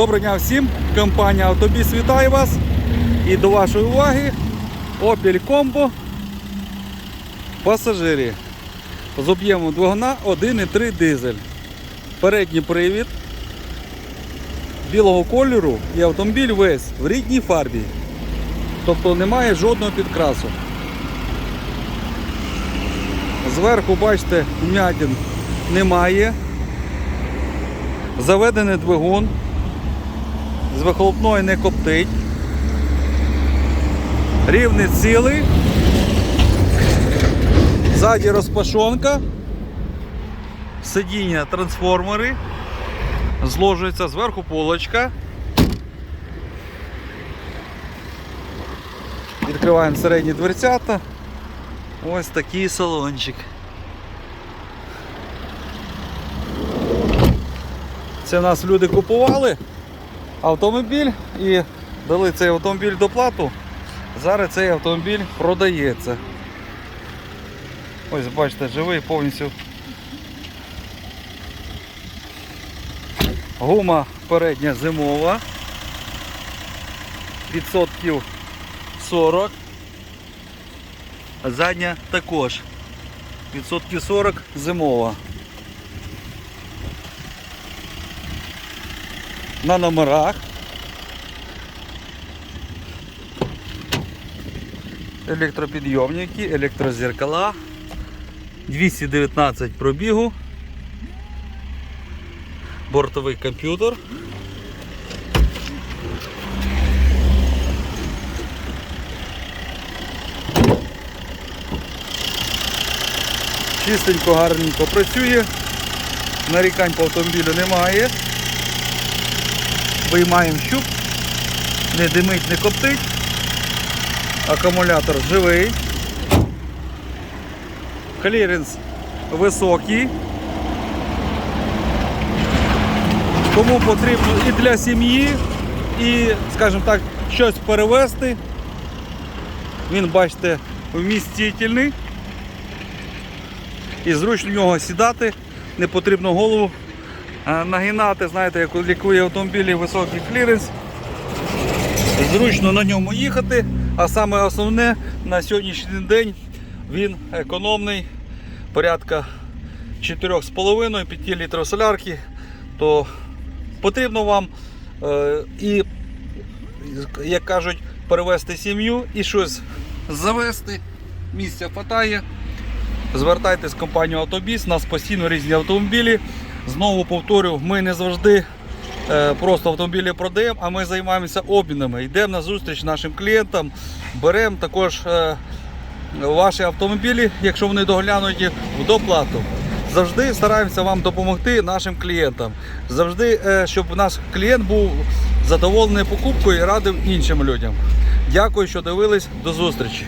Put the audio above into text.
Доброго дня всім! Компанія Автобіс вітає вас. І до вашої уваги Opel Combo пасажирі з об'ємом двигуна 1,3 дизель. Передній привід білого кольору і автомобіль весь в рідній фарбі. Тобто немає жодного підкрасу. Зверху, бачите, вмятин немає. Заведений двигун. З вихлопної не коптить. Рівний цілий. Ззаді розпашонка. Сидіння трансформери. Зложується зверху полочка. Відкриваємо середні дверцята. Ось такий салончик. Це в нас люди купували автомобіль і дали цей автомобіль до плату. Зараз цей автомобіль продається. Ось бачите, живий повністю. Гума передня зимова. Відсотків 40. Задня також. Відсотків 40 зимова. На номерах. Електропідйомники, електрозеркала. 219 пробігу. Бортовий комп'ютер. Чистенько, гарненько працює. Нарікань по автомобілю немає. Виймаємо щуп. Не димить, не коптить. Акумулятор живий. Кліренс високий. Кому потрібно і для сім'ї, і, скажімо так, щось перевезти. Він, бачите, вмістительний. І зручно в нього сідати, не потрібно голову нагинати, знаєте, як лікує автомобілі високий кліренс. Зручно на ньому їхати, а саме основне на сьогоднішній день він економний, порядка 4,5-5 літрів солярки, то потрібно вам е, і, як кажуть, перевезти сім'ю і щось завести. Місця хватає. Звертайтесь в компанію Автобіс, у нас постійно різні автомобілі. Знову повторю, ми не завжди е, просто автомобілі продаємо, а ми займаємося обмінами. Йдемо на зустріч нашим клієнтам, беремо також е, ваші автомобілі, якщо вони доглянуті, в доплату. Завжди стараємося вам допомогти нашим клієнтам. Завжди, е, щоб наш клієнт був задоволений покупкою і радив іншим людям. Дякую, що дивились. До зустрічі.